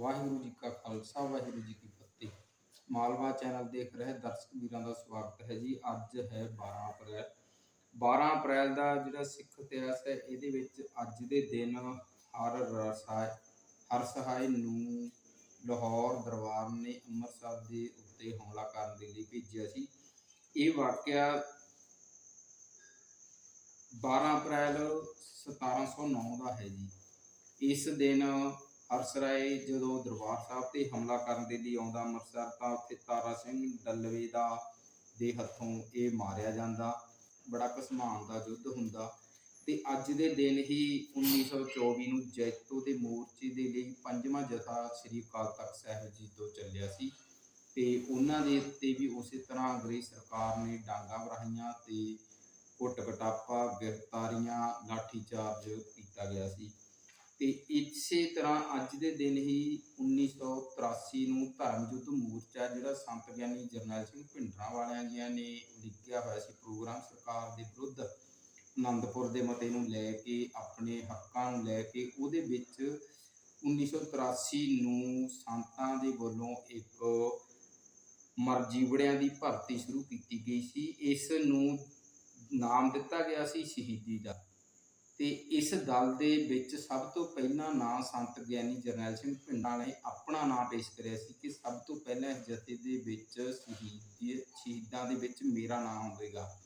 ਵਾਹਿਗੁਰੂ ਜੀ ਕਾ ਖਾਲਸਾ, ਵਾਹਿਗੁਰੂ ਜੀ ਕੀ ਫਤਿਹ। ਮਾਲਵਾ ਚੈਨਲ ਦੇਖ ਰਹੇ ਦਰਸ਼ਕ ਵੀਰਾਂ ਦਾ ਸਵਾਗਤ ਹੈ ਜੀ। ਅੱਜ ਹੈ 12 ਅਪ੍ਰੈਲ। 12 ਅਪ੍ਰੈਲ ਦਾ ਜਿਹੜਾ ਸਿੱਖ ਇਤਿਹਾਸ ਹੈ, ਇਹਦੇ ਵਿੱਚ ਅੱਜ ਦੇ ਦਿਨ ਹਰ ਰਸਾਇ, ਹਰ ਸਹਾਇ ਨੂੰ ਲਾਹੌਰ ਦਰਬਾਰ ਨੇ ਅੰਮ੍ਰਿਤਸਰ ਦੇ ਉੱਤੇ ਹਮਲਾ ਕਰਨ ਦੇ ਲਈ ਭੇਜਿਆ ਸੀ। ਇਹ ਵਾਕਿਆ 12 ਅਪ੍ਰੈਲ 1709 ਦਾ ਹੈ ਜੀ। ਇਸ ਦਿਨ ਹਰਸਰਾਏ ਜਦੋਂ ਦਰਬਾਰ ਸਾਹਿਬ ਤੇ ਹਮਲਾ ਕਰਨ ਦੇ ਲਈ ਆਉਂਦਾ ਅੰਮ੍ਰਿਤਸਰ, ਤਾਂ ਉੱਥੇ ਤਾਰਾ ਸਿੰਘ ਡੱਲਵੇ ਦਾ ਦੇ ਹੱਥੋਂ ਇਹ ਮਾਰਿਆ ਜਾਂਦਾ। ਬੜਾ ਘਸਮਾਨ ਦਾ ਯੁੱਧ ਹੁੰਦਾ। ਤੇ ਅੱਜ ਦੇ ਦਿਨ ਹੀ 1924 ਨੂੰ ਜੈਤੋ ਦੇ ਮੋਰਚੇ ਦੇ ਲਈ ਪੰਜਵਾਂ ਜਥਾ ਸ੍ਰੀ ਅਕਾਲ ਤਖਤ ਸਾਹਿਬ ਜੀ ਤੋਂ ਚੱਲਿਆ ਸੀ। ਤੇ ਉਹਨਾਂ ਦੇ ਉੱਤੇ ਵੀ ਉਸੇ ਤਰ੍ਹਾਂ ਅੰਗਰੇਜ਼ ਸਰਕਾਰ ਨੇ ਡਾਂਗਾ ਵਰਾਹੀਆਂ ਤੇ ਕੁੱਟ ਕਟਾਪਾ ਗ੍ਰਿਫਤਾਰੀਆਂ, ਲਾਠੀਚਾਰਜ ਕੀਤਾ ਗਿਆ ਸੀ। ਤੇ ਇਸੇ ਤਰ੍ਹਾਂ ਅੱਜ ਦੇ ਦਿਨ ਹੀ 1983 ਨੂੰ ਧਰਮ ਯੁੱਧ ਮੋਰਚਾ ਜਿਹੜਾ ਸੰਤ ਗਿਆਨੀ ਜਰਨੈਲ ਸਿੰਘ ਭਿੰਡਰਾਂ ਵਾਲਿਆਂ ਜੀਆਂ ਨੇ ਲਿਖਿਆ ਹੋਇਆ ਸੀ ਪ੍ਰੋਗਰਾਮ ਸਰਕਾਰ ਦੇ ਵਿਰੁੱਧ। ਆਨੰਦਪੁਰ ਦੇ ਮਤੇ ਨੂੰ ਲੈ ਕੇ, ਆਪਣੇ ਹੱਕਾਂ ਨੂੰ ਲੈ ਕੇ, ਉਹਦੇ ਵਿੱਚ 1983 ਨੂੰ ਸੰਤਾਂ ਦੇ ਵੱਲੋਂ ਇੱਕ ਮਰਜੀਵੜਿਆਂ ਦੀ ਭਰਤੀ ਸ਼ੁਰੂ ਕੀਤੀ ਗਈ ਸੀ। ਇਸ ਨੂੰ ਨਾਮ ਦਿੱਤਾ ਗਿਆ ਸੀ ਸ਼ਹੀਦੀ ਦਾ ਤੇ ਇਸ ਦਲ ਦੇ ਵਿੱਚ ਸਭ ਤੋਂ ਪਹਿਲਾਂ ਨਾਂ ਸੰਤ ਗਿਆਨੀ ਜਰਨੈਲ ਸਿੰਘ ਭਿੰਡਰਾਂ ਨੇ ਆਪਣਾ ਨਾਂ ਪੇਸ਼ ਕਰਿਆ ਸੀ ਕਿ ਸਭ ਤੋਂ ਪਹਿਲਾਂ ਜਥੇ ਦੇ ਵਿੱਚ ਸ਼ਹੀਦੀ, ਸ਼ਹੀਦਾਂ ਦੇ ਵਿੱਚ ਮੇਰਾ ਨਾਂ ਹੋਵੇਗਾ।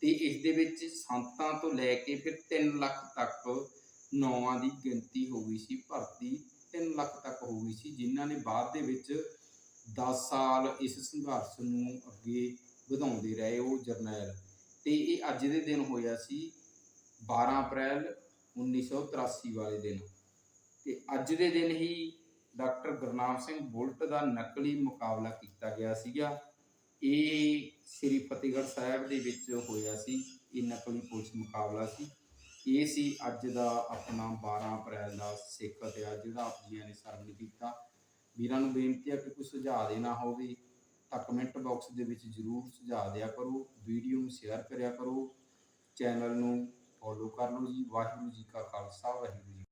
ਤੇ ਇਸ ਦੇ ਵਿੱਚ ਸੰਤਾਂ ਤੋਂ ਲੈ ਕੇ ਫਿਰ 3 ਲੱਖ ਤੱਕ ਨੌਵਾਂ ਦੀ ਗਿਣਤੀ ਹੋ ਗਈ ਸੀ, ਭਰਤੀ 3 ਲੱਖ ਤੱਕ ਹੋ ਗਈ ਸੀ, ਜਿਨ੍ਹਾਂ ਨੇ ਬਾਅਦ ਦੇ ਵਿੱਚ 10 ਸਾਲ ਇਸ ਸੰਘਰਸ਼ ਨੂੰ ਅੱਗੇ ਵਧਾਉਂਦੇ ਰਹੇ ਉਹ ਜਰਨੈਲ। ਤੇ ਇਹ ਅੱਜ ਦੇ ਦਿਨ ਹੋਇਆ ਸੀ 12 ਅਪ੍ਰੈਲ 1983 ਵਾਲੇ ਦਿਨ। ਤੇ ਅੱਜ ਦੇ ਦਿਨ ਹੀ ਡਾਕਟਰ ਗੁਰਨਾਮ ਸਿੰਘ ਬੁਲਟ ਦਾ ਨਕਲੀ ਮੁਕਾਬਲਾ ਕੀਤਾ ਗਿਆ ਸੀਗਾ। ਇਹ ਸ੍ਰੀ ਫਤਿਹਗੜ੍ਹ ਸਾਹਿਬ ਦੇ ਵਿੱਚ ਹੋਇਆ ਸੀ। ਇਹ ਨਕਲੀ ਪੁਲਿਸ ਮੁਕਾਬਲਾ ਸੀ। ਇਹ ਸੀ ਅੱਜ ਦਾ ਆਪਣਾ 12 ਅਪ੍ਰੈਲ ਦਾ ਸਿੱਖ ਇਤਿਹਾਸ ਜਿਹੜਾ ਆਪ ਜੀਆਂ ਨੇ ਸਰਵਨ ਕੀਤਾ। ਵੀਰਾਂ ਨੂੰ ਬੇਨਤੀ ਹੈ ਕਿ ਕੋਈ ਸੁਝਾਅ ਦੇਣਾ ਹੋਵੇ ਤਾਂ ਕਮੈਂਟ ਬਾਕਸ ਦੇ ਵਿੱਚ ਜਰੂਰ ਸੁਝਾਅ ਦਿਆ ਕਰੋ। ਵੀਡੀਓ ਨੂੰ ਸ਼ੇਅਰ ਕਰਿਆ ਕਰੋ। ਚੈਨਲ ਨੂੰ ਫੋਲੋ ਕਰ ਲਓ ਜੀ ਵਾਹਿਗੁਰੂ ਜੀ ਕਾ ਖਾਲਸਾ ਵਾਹਿਗੁਰੂ ਜੀ